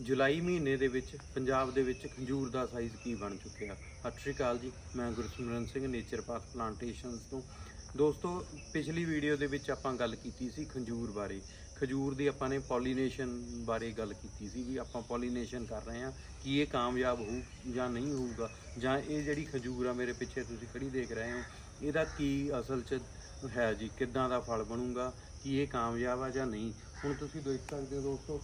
ਜੁਲਾਈ ਮਹੀਨੇ ਦੇ ਵਿੱਚ ਪੰਜਾਬ ਦੇ ਵਿੱਚ ਖੰਜੂਰ ਦਾ ਸਾਈਜ਼ ਕੀ ਬਣ ਚੁੱਕਿਆ? ਸਤਿ ਸ਼੍ਰੀ ਅਕਾਲ ਜੀ, ਮੈਂ Gursimran Singh nature path plantations ਤੋਂ। ਦੋਸਤੋ, ਪਿਛਲੀ ਵੀਡੀਓ ਦੇ ਵਿੱਚ ਆਪਾਂ ਗੱਲ ਕੀਤੀ ਸੀ ਖੰਜੂਰ ਬਾਰੇ। ਖਜੂਰ ਦੀ ਆਪਾਂ ਨੇ ਪੋਲੀਨੇਸ਼ਨ ਬਾਰੇ ਗੱਲ ਕੀਤੀ ਸੀ ਵੀ ਆਪਾਂ ਪੋਲੀਨੇਸ਼ਨ ਕਰ ਰਹੇ ਹਾਂ ਕੀ ਇਹ ਕਾਮਯਾਬ ਹੋਊ ਜਾਂ ਨਹੀਂ ਹੋਊਗਾ। ਜਾਂ ਇਹ ਜਿਹੜੀ ਖਜੂਰ ਆ ਮੇਰੇ ਪਿੱਛੇ ਤੁਸੀਂ ਖੜੀ ਦੇਖ ਰਹੇ ਹੋ, ਇਹਦਾ ਕੀ ਅਸਲ 'ਚ ਹੈ ਜੀ? ਕਿੱਦਾਂ ਦਾ ਫਲ ਬਣੂਗਾ? ਕੀ ਇਹ ਕਾਮਯਾਬ ਆ ਜਾਂ ਨਹੀਂ? ਹੁਣ ਤੁਸੀਂ ਦੇਖ ਸਕਦੇ ਹੋ ਦੋਸਤੋ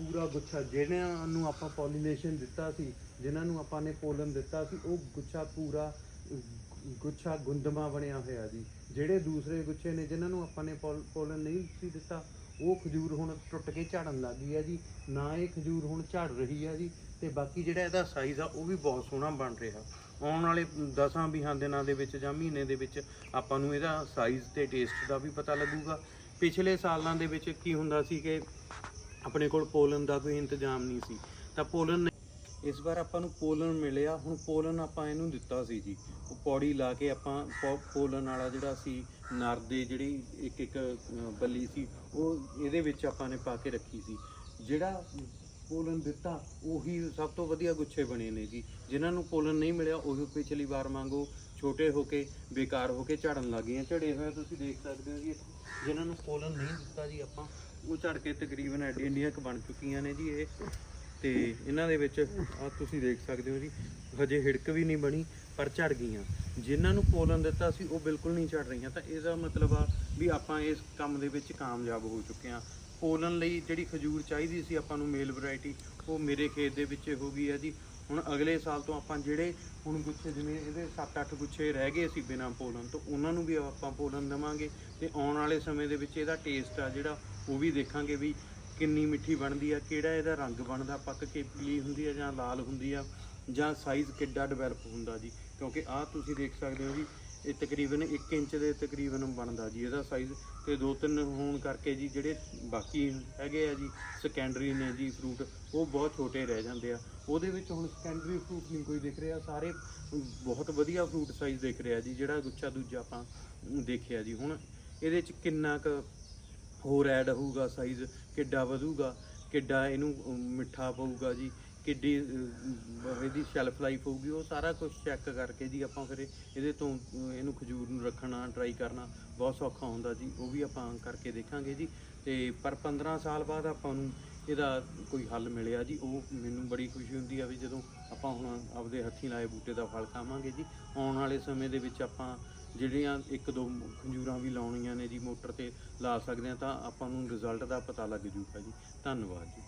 ਪੂਰਾ ਗੁੱਛਾ, ਜਿਹਨਾਂ ਨੂੰ ਆਪਾਂ ਪੋਲੀਨੇਸ਼ਨ ਦਿੱਤਾ ਸੀ ਜਿਨ੍ਹਾਂ ਨੂੰ ਆਪਾਂ ਨੇ ਪੋਲਨ ਦਿੱਤਾ ਸੀ, ਉਹ ਗੁੱਛਾ ਪੂਰਾ, ਗੁੱਛਾ ਗੁੰਦਮਾ ਬਣਿਆ ਹੋਇਆ ਜੀ। ਜਿਹੜੇ ਦੂਸਰੇ ਗੁੱਛੇ ਨੇ ਜਿਨ੍ਹਾਂ ਨੂੰ ਆਪਾਂ ਨੇ ਪੋਲ- ਪੋਲਨ ਨਹੀਂ ਸੀ ਦਿੱਤਾ, ਉਹ ਖਜੂਰ ਹੁਣ ਟੁੱਟ ਕੇ ਝੜਨ ਲੱਗ ਗਈ ਹੈ ਜੀ। ਨਾ ਇਹ ਖਜੂਰ ਹੁਣ ਝੜ ਰਹੀ ਹੈ ਜੀ, ਤੇ ਬਾਕੀ ਜਿਹੜਾ ਇਹਦਾ ਸਾਈਜ਼ ਆ, ਉਹ ਵੀ ਬਹੁਤ ਸੋਹਣਾ ਬਣ ਰਿਹਾ। ਆਉਣ ਵਾਲੇ 10 ਵੀਹਾਂ ਦਿਨਾਂ ਦੇ ਵਿੱਚ ਜਾਂ ਮਹੀਨੇ ਦੇ ਵਿੱਚ ਆਪਾਂ ਨੂੰ ਇਹਦਾ ਸਾਈਜ਼ ਤੇ ਟੇਸਟ ਦਾ ਵੀ ਪਤਾ ਲੱਗੂਗਾ। ਪਿਛਲੇ ਸਾਲਾਂ ਦੇ ਵਿੱਚ ਕੀ ਹੁੰਦਾ ਸੀ ਕਿ ਆਪਣੇ ਕੋਲ ਪੋਲਨ ਦਾ ਕੋਈ ਇੰਤਜ਼ਾਮ ਨਹੀਂ ਸੀ। ਤਾਂ ਪੋਲਨ ਨੇ- ਇਸ ਵਾਰ ਆਪਾਂ ਨੂੰ ਪੋਲਨ ਮਿਲਿਆ। ਹੁਣ ਪੋਲਨ ਆਪਾਂ ਇਹਨੂੰ ਦਿੱਤਾ ਸੀ ਜੀ। ਉਹ ਪੌੜੀ ਲਾ ਕੇ ਆਪਾਂ ਪੋ- ਪੋਲਨ ਵਾਲਾ ਜਿਹੜਾ ਸੀ, ਨਰ ਦੇ ਜਿਹੜੀ ਇੱਕ ਇੱਕ ਬੱਲੀ ਸੀ, ਉਹ ਇਹਦੇ ਵਿੱਚ ਆਪਾਂ ਨੇ ਪਾ ਕੇ ਰੱਖੀ ਸੀ। ਜਿਹੜਾ ਪੋਲਨ ਦਿੱਤਾ, ਉਹੀ ਸਭ ਤੋਂ ਵਧੀਆ ਗੁੱਛੇ ਬਣੇ ਨੇ ਜੀ। ਜਿਨ੍ਹਾਂ ਨੂੰ ਪੋਲਨ ਨਹੀਂ ਮਿਲਿਆ, ਉਹ ਪਿਛਲੀ ਵਾਰ ਵਾਂਗੂ ਛੋਟੇ ਹੋ ਕੇ, ਬੇਕਾਰ ਹੋ ਕੇ ਝੜਨ ਲੱਗ ਗਈਆਂ, ਝੜੇ ਹੋਏ ਤੁਸੀਂ ਦੇਖ ਸਕਦੇ ਹੋ ਜੀ ਜਿਨ੍ਹਾਂ ਨੂੰ ਪੋਲਨ ਨਹੀਂ ਦਿੱਤਾ ਜੀ ਆਪਾਂ, ਉਹ ਝੜ ਕੇ ਤਕਰੀਬਨ ਐਡੀ ਇੰਡੀਆਂ ਕ ਬਣ ਚੁੱਕੀਆਂ ਨੇ ਜੀ ਇਹ। ਤੇ ਇਹਨਾਂ ਦੇ ਵਿੱਚ ਆ ਤੁਸੀਂ ਦੇਖ ਸਕਦੇ ਹੋ ਜੀ, ਹਜੇ ਹਿੜਕ ਵੀ ਨਹੀਂ ਬਣੀ, ਪਰ ਝੜ ਗਈਆਂ। ਜਿਨ੍ਹਾਂ ਨੂੰ ਪੋਲਨ ਦਿੱਤਾ ਸੀ, ਉਹ ਬਿਲਕੁਲ ਨਹੀਂ ਝੜ ਰਹੀਆਂ। ਤਾਂ ਇਹਦਾ ਮਤਲਬ ਆ ਵੀ ਆਪਾਂ ਇਸ ਕੰਮ ਦੇ ਵਿੱਚ ਕਾਮਯਾਬ ਹੋ ਚੁੱਕੇ ਹਾਂ। ਪੋਲਨ ਲਈ ਜਿਹੜੀ ਖਜੂਰ ਚਾਹੀਦੀ ਸੀ ਆਪਾਂ ਨੂੰ ਮੇਲ ਵੈਰਾਈਟੀ ਉਹ ਮੇਰੇ ਖੇਤ ਦੇ ਵਿੱਚ ਹੋ ਗਈ ਹੈ ਜੀ। ਹੁਣ ਅਗਲੇ ਸਾਲ ਤੋਂ ਆਪਾਂ ਜਿਹੜੇ ਹੁਣ ਗੁੱਛੇ ਜਿਵੇਂ ਇਹਦੇ 7-8 ਗੁੱਛੇ ਰਹਿ ਗਏ ਸੀ ਬਿਨਾਂ ਪੋਲਨ ਤੋਂ, ਉਹਨਾਂ ਨੂੰ ਵੀ ਆਪਾਂ ਪੋਲਨ ਦੇਵਾਂਗੇ ਤੇ ਆਉਣ ਵਾਲੇ ਸਮੇਂ ਦੇ ਵਿੱਚ ਇਹਦਾ ਟੇਸਟ ਆ ਜਿਹੜਾ, ਉਹ ਵੀ ਦੇਖਾਂਗੇ ਵੀ ਕਿੰਨੀ ਮਿੱਠੀ ਬਣਦੀ ਆ, ਕਿਹੜਾ ਇਹਦਾ ਰੰਗ ਬਣਦਾ, ਪੱਕ ਕੇ ਪੀਲੀ ਹੁੰਦੀ ਆ ਜਾਂ ਲਾਲ ਹੁੰਦੀ ਆ ਜਾਂ ਸਾਈਜ਼ ਕਿੱਡਾ ਡਿਵੈਲਪ ਹੁੰਦਾ ਜੀ। ਕਿਉਂਕਿ ਆਹ ਤੁਸੀਂ ਦੇਖ ਸਕਦੇ ਹੋ ਜੀ ਇਹ ਤਕਰੀਬਨ 1 ਇੰਚ ਦੇ ਤਕਰੀਬਨ ਬਣਦਾ ਜੀ, ਇਹਦਾ ਸਾਈਜ਼ ਤੇ ਦੋ ਤਿੰਨ ਹੋਣ ਕਰਕੇ ਜੀ, ਜਿਹੜੇ ਬਾਕੀ ਹੈਗੇ ਆ ਜੀ ਸੈਕੰਡਰੀ ਨੇ ਜੀ ਫਰੂਟ ਉਹ ਬਹੁਤ ਛੋਟੇ ਰਹਿ ਜਾਂਦੇ ਆ। ਉਹਦੇ ਵਿੱਚ ਹੁਣ ਸੈਕੰਡਰੀ ਫਰੂਟ ਨਹੀਂ ਕੋਈ ਦਿਖ ਰਿਹਾ, ਸਾਰੇ ਬਹੁਤ ਵਧੀਆ ਫਰੂਟ ਸਾਈਜ਼ ਦਿਖ ਰਿਹਾ ਜੀ, ਜਿਹੜਾ ਗੁੱਛਾ ਦੂਜਾ ਆਪਾਂ ਦੇਖਿਆ ਜੀ। ਹੁਣ ਇਹਦੇ ਚ ਕਿੰਨਾ ਕੁ ਹੋਰ ਐਡ ਹੋਊਗਾ ਸਾਈਜ਼ ਕਿੱਡਾ ਵਧੂਗਾ, ਕਿੱਡਾ ਇਹਨੂੰ ਮਿੱਠਾ ਪਊਗਾ ਜੀ ਕਿੱਡੀ ਇਹਦੀ ਸ਼ੈਲਫ ਲਾਈਫ ਹੋਊਗੀ, ਉਹ ਸਾਰਾ ਕੁਝ ਚੈੱਕ ਕਰਕੇ ਜੀ ਆਪਾਂ ਫਿਰ ਇਹਦੇ ਤੋਂ ਇਹਨੂੰ ਖਜੂਰ ਨੂੰ ਰੱਖਣਾ ਟਰਾਈ ਕਰਨਾ, ਬਹੁਤ ਸੌਖਾ ਹੁੰਦਾ ਜੀ, ਉਹ ਵੀ ਆਪਾਂ ਕਰਕੇ ਦੇਖਾਂਗੇ ਜੀ। ਤੇ ਪਰ 15 ਸਾਲ ਬਾਅਦ ਆਪਾਂ ਨੂੰ ਇਹਦਾ ਕੋਈ ਹੱਲ ਮਿਲਿਆ ਜੀ, ਉਹ ਮੈਨੂੰ ਬੜੀ ਖੁਸ਼ੀ ਹੁੰਦੀ ਆ ਵੀ ਜਦੋਂ ਆਪਾਂ ਹੁਣ ਆਪਦੇ ਹੱਥੀਂ ਲਾਏ ਬੂਟੇ ਦਾ ਫਲ ਖਾਵਾਂਗੇ ਜੀ, ਆਉਣ ਵਾਲੇ ਸਮੇਂ ਦੇ ਵਿੱਚ ਆਪਾਂ ਜਿਹੜੀਆਂ ਇੱਕ ਦੋ ਖੰਜੂਰਾਂ ਵੀ ਲਾਉਣੀਆਂ ਨੇ ਜੀ, ਮੋਟਰ ਤੇ ਲਾ ਸਕਦੇ ਆ ਤਾਂ ਆਪਾਂ ਨੂੰ ਰਿਜ਼ਲਟ ਦਾ ਪਤਾ ਲੱਗ ਜੂਗਾ ਜੀ। ਧੰਨਵਾਦ ਜੀ।